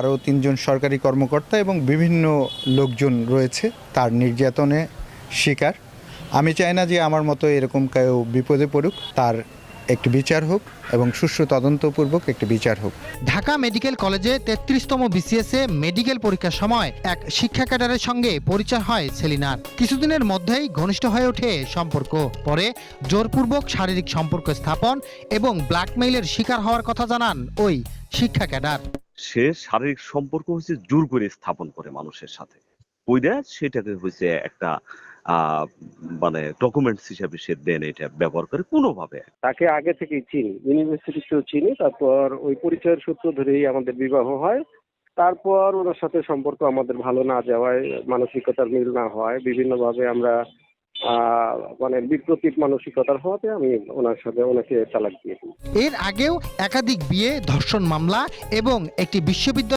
আরও তিনজন সরকারি কর্মকর্তা এবং বিভিন্ন লোকজন রয়েছে, তার নির্যাতনে শিকার। আমি চাই না যে আমার মতো এরকম কেউ বিপদে পড়ুক, তার একটি বিচার হোক এবং সুষ্ঠু তদন্তপূর্বক একটি বিচার হোক। ঢাকা মেডিকেল কলেজে তেত্রিশতম বিসিএসএ মেডিকেল পরীক্ষার সময় এক শিক্ষা ক্যাডারের সঙ্গে পরিচয় হয় সেলিনার। কিছুদিনের মধ্যেই ঘনিষ্ঠ হয়ে ওঠে সম্পর্ক। পরে জোরপূর্বক শারীরিক সম্পর্ক স্থাপন এবং ব্ল্যাকমেইলের শিকার হওয়ার কথা জানান ওই শিক্ষা ক্যাডার। সে শারীরিক সম্পর্ক হচ্ছে জোর করে স্থাপন করে মানুষের সাথে। ওইটা সেটাকে হচ্ছে একটা মানে ডকুমেন্টস হিসাবে সে দেন এটা ব্যবহার করে কোনোভাবে। তাকে আগে থেকেই চিনি। ইউনিভার্সিটিতেও চিনি, তারপর ওই পরিচয়ের সূত্র ধরেই আমাদের বিবাহ হয়। তারপর ওনার সাথে সম্পর্ক আমাদের ভালো না যাওয়ায়, মানসিকতার মিল না হয় বিভিন্নভাবে আমরা মানে বিপ্রতীপ মানসিকতার হওয়াতে আমি ওনার সাথে ওনাকে তালাক দিয়ে এর আগেও একাধিক বিয়ে, ধর্ষণ মামলা এবং একটি বিশ্ববিদ্যালয়